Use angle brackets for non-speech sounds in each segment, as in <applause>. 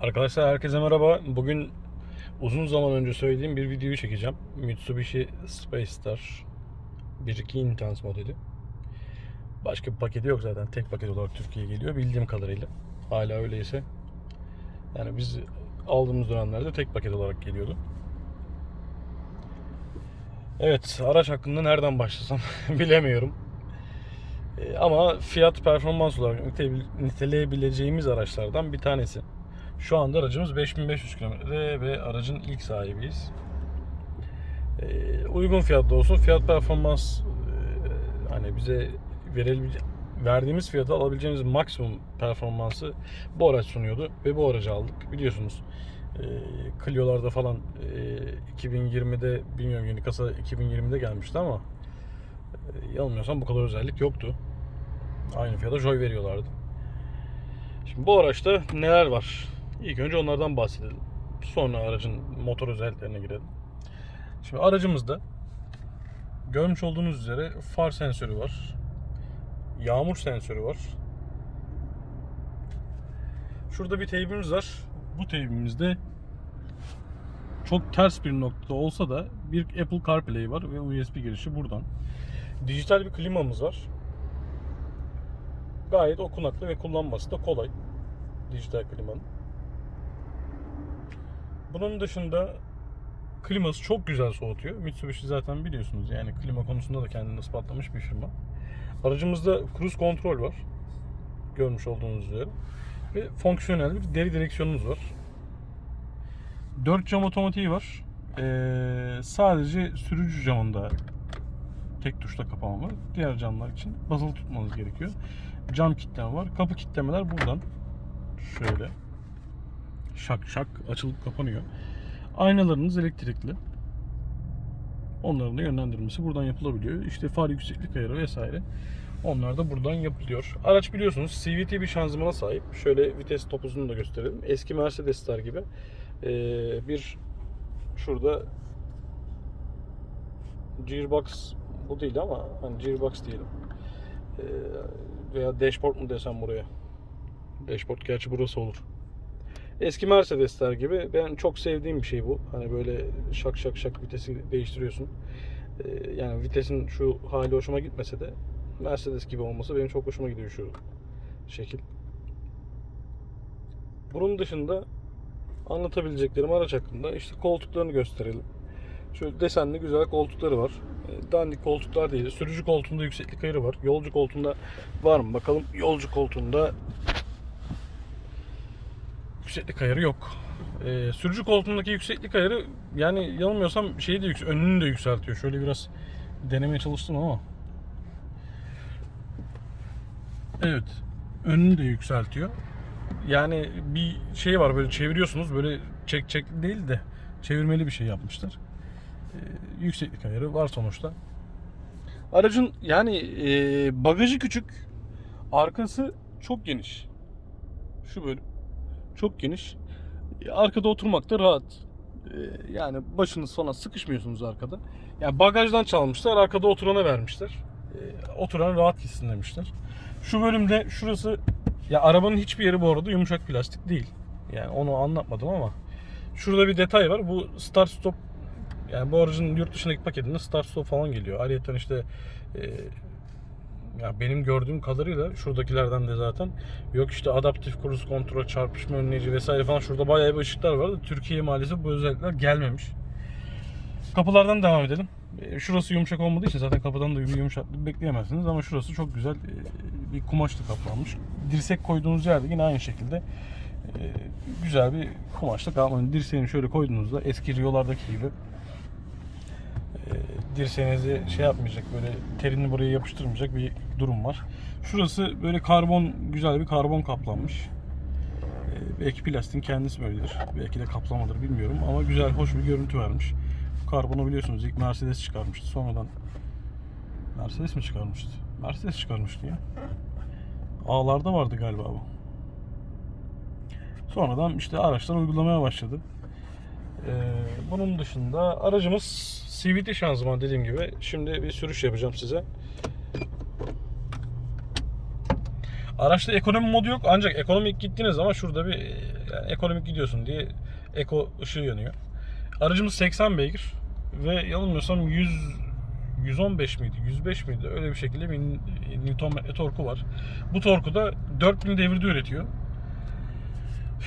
Arkadaşlar herkese merhaba. Bugün uzun zaman önce söylediğim bir videoyu çekeceğim. Mitsubishi Space Star 1.2 Intense modeli. Başka bir paketi yok zaten. Tek paket olarak Türkiye'ye geliyor bildiğim kadarıyla. Hala öyleyse. Yani biz aldığımız dönemlerde tek paket olarak geliyordu. Evet, araç hakkında nereden başlasam <laughs> bilemiyorum. E, Ama fiyat performans olarak nite- niteleyebileceğimiz araçlardan bir tanesi. Şu anda aracımız 5500 kilometre ve aracın ilk sahibiyiz. E, uygun fiyatlı olsun. Fiyat performans e, hani bize verebil verdiğimiz fiyata alabileceğimiz maksimum performansı bu araç sunuyordu ve bu aracı aldık. Biliyorsunuz e, Clio'larda falan e, 2020'de bilmiyorum yeni kasa 2020'de gelmişti ama e, yanılmıyorsam bu kadar özellik yoktu. Aynı fiyata Joy veriyorlardı. Şimdi bu araçta neler var? İlk önce onlardan bahsedelim. Sonra aracın motor özelliklerine girelim. Şimdi aracımızda görmüş olduğunuz üzere far sensörü var. Yağmur sensörü var. Şurada bir teybimiz var. Bu teybimizde çok ters bir nokta olsa da bir Apple CarPlay var ve USB girişi buradan. Dijital bir klimamız var. Gayet okunaklı ve kullanması da kolay. Dijital klimanın. Bunun dışında kliması çok güzel soğutuyor. Mitsubishi zaten biliyorsunuz yani klima konusunda da kendini ispatlamış bir firma. Aracımızda cruise kontrol var. Görmüş olduğunuz üzere. Ve fonksiyonel bir deri direksiyonumuz var. 4 cam otomatiği var. Ee, sadece sürücü camında tek tuşla kapama var. Diğer camlar için basılı tutmanız gerekiyor. Cam kilitleme var. Kapı kilitlemeler buradan. Şöyle. Şak şak açılıp kapanıyor. Aynalarınız elektrikli. Onların da yönlendirmesi buradan yapılabiliyor. İşte far yükseklik ayarı vesaire. Onlar da buradan yapılıyor. Araç biliyorsunuz CVT bir şanzımana sahip. Şöyle vites topuzunu da gösterelim. Eski Mercedesler gibi ee, bir şurada gearbox bu değil ama hani gearbox diyelim. Ee, veya dashboard mu desem buraya. Dashboard gerçi burası olur. Eski Mercedesler gibi ben çok sevdiğim bir şey bu. Hani böyle şak şak şak vitesi değiştiriyorsun. Ee, yani vitesin şu hali hoşuma gitmese de Mercedes gibi olması benim çok hoşuma gidiyor şu şekil. Bunun dışında anlatabileceklerim araç hakkında işte koltuklarını gösterelim. Şöyle desenli güzel koltukları var. E, Dandik koltuklar değil. Sürücü koltuğunda yükseklik ayarı var. Yolcu koltuğunda var mı? Bakalım yolcu koltuğunda yükseklik ayarı yok. E, sürücü koltuğundaki yükseklik ayarı yani yanılmıyorsam şeyi de yüks önünü de yükseltiyor. Şöyle biraz denemeye çalıştım ama. Evet. Önünü de yükseltiyor. Yani bir şey var böyle çeviriyorsunuz böyle çek çek değil de çevirmeli bir şey yapmışlar. Ee, yükseklik ayarı var sonuçta. Aracın yani e, bagajı küçük, arkası çok geniş. Şu bölüm çok geniş. E, Arkada oturmak da rahat. E, yani başınız falan sıkışmıyorsunuz arkada. Yani bagajdan çalmışlar, arkada oturana vermişler. E, oturan rahat gitsin demişler. Şu bölümde şurası ya arabanın hiçbir yeri bu arada yumuşak plastik değil. Yani onu anlatmadım ama şurada bir detay var. Bu start stop yani bu aracın yurt dışındaki paketinde start stop falan geliyor. Ayrıca işte e, ya benim gördüğüm kadarıyla şuradakilerden de zaten yok işte adaptif cruise kontrol, çarpışma önleyici vesaire falan şurada bayağı bir ışıklar vardı. Türkiye'ye maalesef bu özellikler gelmemiş. Kapılardan devam edelim. E, Şurası yumuşak olmadığı için zaten kapıdan da yumuşaklık bekleyemezsiniz ama şurası çok güzel e, bir kumaşla kaplanmış. Dirsek koyduğunuz yerde yine aynı şekilde e, güzel bir kumaşla kaplanmış. Dirseğini şöyle koyduğunuzda eski Rio'lardaki gibi dirseğinizi şey yapmayacak böyle terini buraya yapıştırmayacak bir durum var. Şurası böyle karbon güzel bir karbon kaplanmış. E, belki plastiğin kendisi böyledir. Belki de kaplamadır bilmiyorum ama güzel hoş bir görüntü vermiş. Bu karbonu biliyorsunuz ilk Mercedes çıkarmıştı. Sonradan Mercedes mi çıkarmıştı? Mercedes çıkarmıştı ya. A'larda vardı galiba bu. Sonradan işte araçlar uygulamaya başladı. Ee, bunun dışında aracımız CVT şanzıman dediğim gibi. Şimdi bir sürüş yapacağım size. Araçta ekonomi modu yok ancak ekonomik gittiğiniz zaman şurada bir yani ekonomik gidiyorsun diye eko ışığı yanıyor. Aracımız 80 beygir ve yanılmıyorsam 100 115 miydi 105 miydi öyle bir şekilde bir metre torku var. Bu torku da 4000 devirde üretiyor.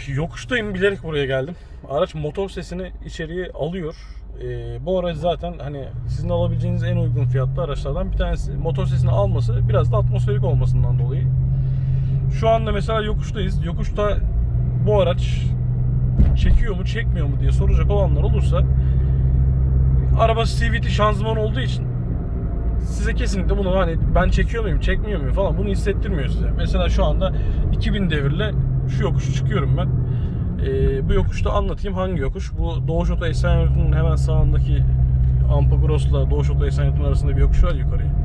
Yokuştayım bilerek buraya geldim. Araç motor sesini içeriye alıyor. Ee, bu araç zaten hani sizin alabileceğiniz en uygun fiyatlı araçlardan bir tanesi. Motor sesini alması biraz da atmosferik olmasından dolayı. Şu anda mesela yokuştayız. Yokuşta bu araç çekiyor mu çekmiyor mu diye soracak olanlar olursa araba CVT şanzıman olduğu için size kesinlikle bunu hani ben çekiyor muyum çekmiyor muyum falan bunu hissettirmiyor size. Mesela şu anda 2000 devirle şu yokuşu çıkıyorum ben. Ee, bu yokuşta anlatayım hangi yokuş. Bu Doğuş Oto Esenyurt'un hemen sağındaki Ampagros'la Doğuş Oto Esenyurt'un arasında bir yokuş var yukarıya.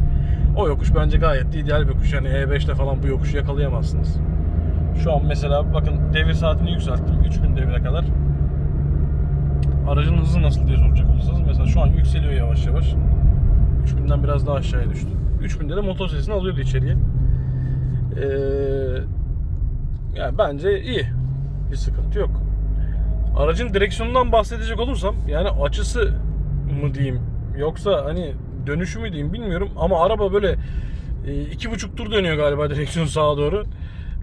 O yokuş bence gayet de ideal bir yokuş. Yani E5'te falan bu yokuşu yakalayamazsınız. Şu an mesela bakın devir saatini yükselttim 3000 devire kadar. Aracın hızı nasıl diye soracak olursanız mesela şu an yükseliyor yavaş yavaş. 3000'den biraz daha aşağıya düştü. 3000'de de motor sesini alıyordu içeriye. Ee, yani bence iyi. Bir sıkıntı yok. Aracın direksiyonundan bahsedecek olursam yani açısı mı diyeyim yoksa hani dönüşü mü diyeyim bilmiyorum ama araba böyle e, iki buçuk tur dönüyor galiba direksiyon sağa doğru.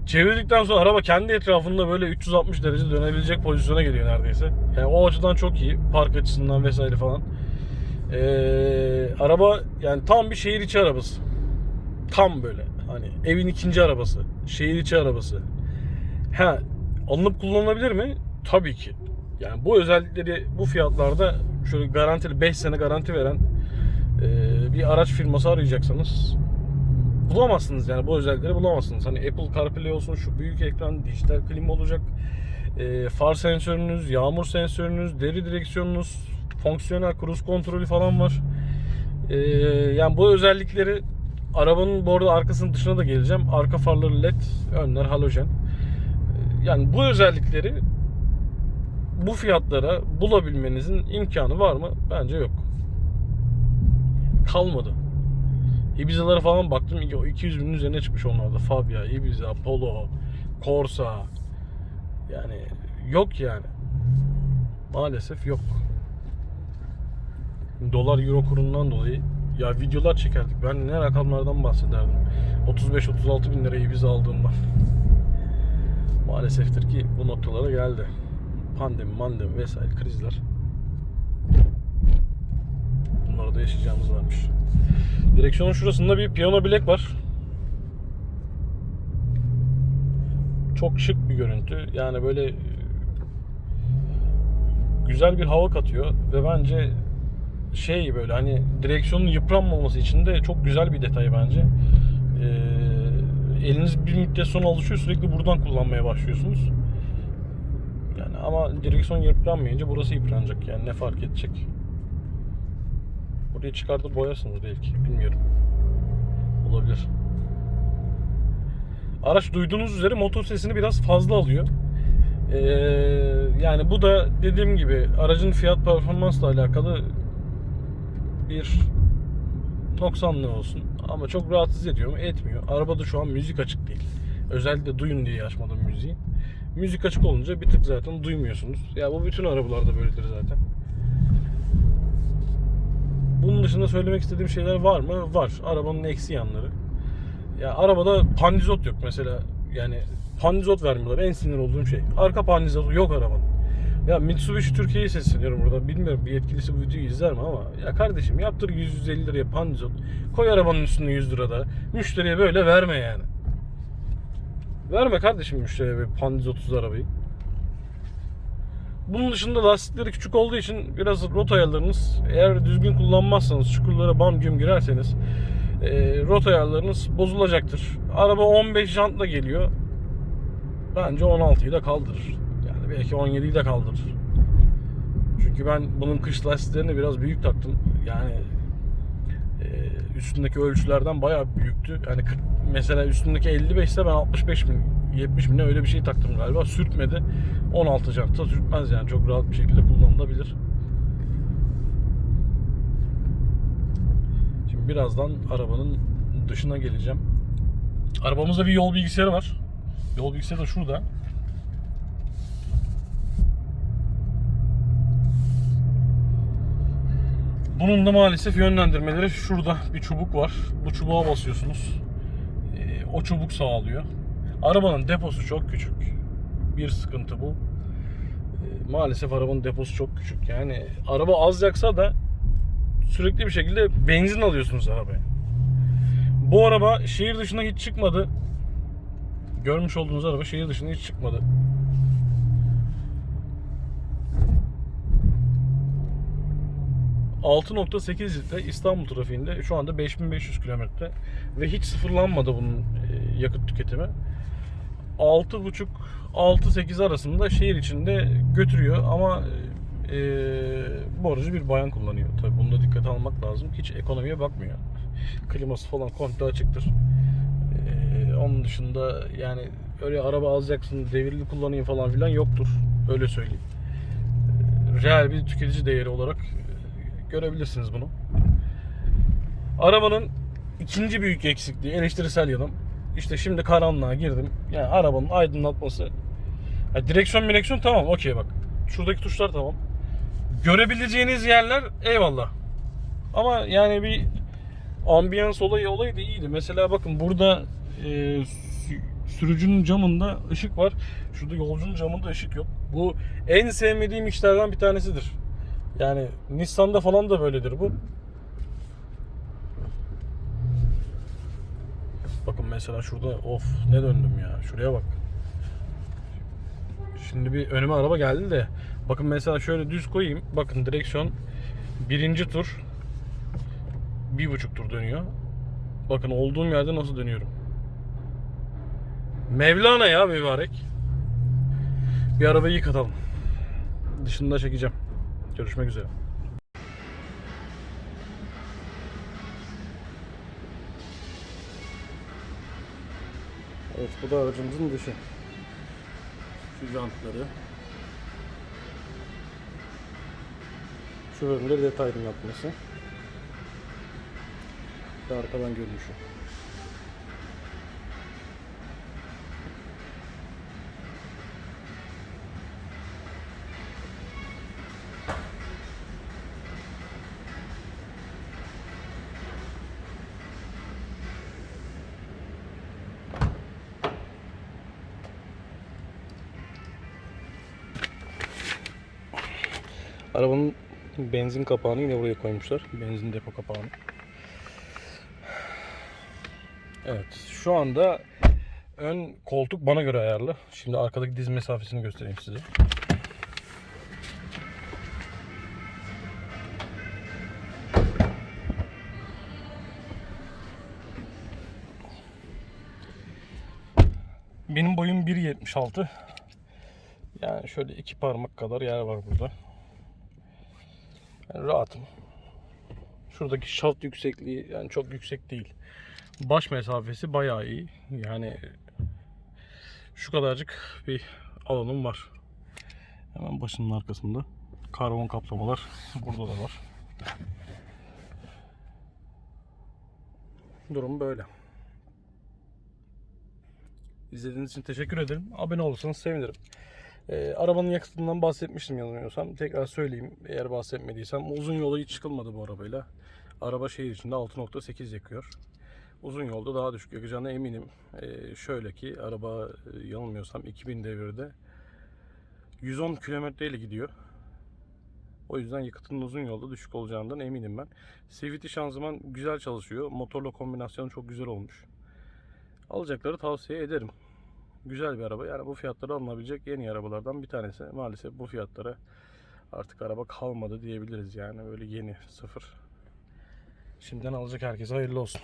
Çevirdikten sonra araba kendi etrafında böyle 360 derece dönebilecek pozisyona geliyor neredeyse. Yani o açıdan çok iyi. Park açısından vesaire falan. Ee, araba yani tam bir şehir içi arabası. Tam böyle. Hani evin ikinci arabası. Şehir içi arabası. Ha alınıp kullanılabilir mi? Tabii ki. Yani bu özellikleri bu fiyatlarda şöyle garantili 5 sene garanti veren bir araç firması arayacaksanız bulamazsınız yani bu özellikleri bulamazsınız. Hani Apple CarPlay olsun şu büyük ekran, dijital klima olacak. E, far sensörünüz, yağmur sensörünüz, deri direksiyonunuz, fonksiyonel cruise kontrolü falan var. E, yani bu özellikleri arabanın bu arada arkasının dışına da geleceğim. Arka farları led, önler halojen. E, yani bu özellikleri bu fiyatlara bulabilmenizin imkanı var mı? Bence yok. Kalmadı. Ibiza'lara falan baktım 200 binin üzerine çıkmış onlarda. Fabia, Ibiza, Polo, Corsa. Yani yok yani. Maalesef yok. Dolar euro kurundan dolayı ya videolar çekerdik. Ben ne rakamlardan bahsederdim. 35-36 bin lira Ibiza aldığımdan. Maaleseftir ki bu noktalara geldi. Pandemi, mandemi vesaire krizler. Bunları da yaşayacağımız varmış. Direksiyonun şurasında bir piyano bilek var. Çok şık bir görüntü. Yani böyle e, güzel bir hava katıyor ve bence şey böyle hani direksiyonun yıpranmaması için de çok güzel bir detay bence. Ee, eliniz bir müddet sonra alışıyor sürekli buradan kullanmaya başlıyorsunuz. Yani ama direksiyon yıpranmayınca burası yıpranacak yani ne fark edecek? Burayı çıkartıp boyarsınız belki. Bilmiyorum. Olabilir. Araç duyduğunuz üzere motor sesini biraz fazla alıyor. Ee, yani bu da dediğim gibi aracın fiyat performansla alakalı bir noksanlığı olsun. Ama çok rahatsız ediyor mu? Etmiyor. Arabada şu an müzik açık değil. Özellikle duyun diye açmadım müziği. Müzik açık olunca bir tık zaten duymuyorsunuz. Ya bu bütün arabalarda böyledir zaten. Bunun dışında söylemek istediğim şeyler var mı? Var. Arabanın eksi yanları. Ya arabada pandizot yok mesela. Yani pandizot vermiyorlar. En sinir olduğum şey. Arka pandizot yok arabanın. Ya Mitsubishi Türkiye'ye sesleniyorum burada. Bilmiyorum bir yetkilisi bu videoyu izler mi ama ya kardeşim yaptır 150 liraya pandizot. Koy arabanın üstüne 100 lirada. Müşteriye böyle verme yani. Verme kardeşim müşteriye bir pandizotsuz arabayı. Bunun dışında lastikleri küçük olduğu için biraz rota ayarlarınız eğer düzgün kullanmazsanız çukurlara bam güm girerseniz e, rota ayarlarınız bozulacaktır. Araba 15 jantla geliyor. Bence 16'yı da kaldırır. Yani belki 17'yi de kaldırır. Çünkü ben bunun kış lastiklerini biraz büyük taktım. Yani e, üstündeki ölçülerden bayağı büyüktü. Yani 40, mesela üstündeki 55 ise ben 65 bin 70 bin öyle bir şey taktım galiba. Sürtmedi. 16 janta sürtmez yani. Çok rahat bir şekilde kullanılabilir. Şimdi birazdan arabanın dışına geleceğim. Arabamızda bir yol bilgisayarı var. Yol bilgisayarı da şurada. Bunun da maalesef yönlendirmeleri şurada bir çubuk var. Bu çubuğa basıyorsunuz. Ee, o çubuk sağlıyor. Arabanın deposu çok küçük. Bir sıkıntı bu. Ee, maalesef arabanın deposu çok küçük. Yani araba az yaksa da sürekli bir şekilde benzin alıyorsunuz arabaya. Bu araba şehir dışına hiç çıkmadı. Görmüş olduğunuz araba şehir dışına hiç çıkmadı. ...6.8 litre İstanbul trafiğinde şu anda 5500 kilometre ve hiç sıfırlanmadı bunun e, yakıt tüketimi. 6.5 6-8 arasında şehir içinde götürüyor ama e, bu aracı bir bayan kullanıyor. Tabii bunda dikkate almak lazım. Hiç ekonomiye bakmıyor. Kliması falan komple açıktır. E, onun dışında yani öyle araba alacaksın, devirli kullanayım falan filan yoktur. Öyle söyleyeyim. E, Real bir tüketici değeri olarak e, görebilirsiniz bunu. Arabanın ikinci büyük eksikliği eleştirisel yanım. İşte şimdi karanlığa girdim. Yani arabanın aydınlatması. Ya direksiyon direksiyon tamam okey bak. Şuradaki tuşlar tamam. Görebileceğiniz yerler eyvallah. Ama yani bir ambiyans olayı olayı da iyiydi. Mesela bakın burada e, sü- sürücünün camında ışık var. Şurada yolcunun camında ışık yok. Bu en sevmediğim işlerden bir tanesidir. Yani Nissan'da falan da böyledir bu. Bakın mesela şurada of ne döndüm ya. Şuraya bak. Şimdi bir önüme araba geldi de bakın mesela şöyle düz koyayım. Bakın direksiyon birinci tur bir buçuk tur dönüyor. Bakın olduğum yerde nasıl dönüyorum. Mevlana ya mübarek. Bir arabayı yıkatalım. Dışında çekeceğim. Görüşmek üzere. Bu da aracımızın dışı. Şu jantları. Şu bölümde detay aydınlatması. Ve arkadan görünüşü. Arabanın benzin kapağını yine buraya koymuşlar. Benzin depo kapağını. Evet şu anda ön koltuk bana göre ayarlı. Şimdi arkadaki diz mesafesini göstereyim size. Benim boyum 1.76. Yani şöyle iki parmak kadar yer var burada. Yani rahatım. Şuradaki şaft yüksekliği yani çok yüksek değil. Baş mesafesi bayağı iyi. Yani şu kadarcık bir alanım var. Hemen başının arkasında. Karbon kaplamalar burada da var. Durum böyle. İzlediğiniz için teşekkür ederim. Abone olursanız sevinirim. Ee, arabanın yakıtından bahsetmiştim yanılmıyorsam. Tekrar söyleyeyim eğer bahsetmediysem. Uzun yola hiç çıkılmadı bu arabayla. Araba şehir içinde 6.8 yakıyor. Uzun yolda daha düşük yakacağına eminim. Ee, şöyle ki araba e, yanılmıyorsam 2000 devirde 110 kilometre ile gidiyor. O yüzden yakıtının uzun yolda düşük olacağından eminim ben. CVT şanzıman güzel çalışıyor. Motorla kombinasyonu çok güzel olmuş. Alacakları tavsiye ederim güzel bir araba. Yani bu fiyatlara alınabilecek en iyi arabalardan bir tanesi. Maalesef bu fiyatlara artık araba kalmadı diyebiliriz yani. Böyle yeni sıfır. Şimdiden alacak herkese hayırlı olsun.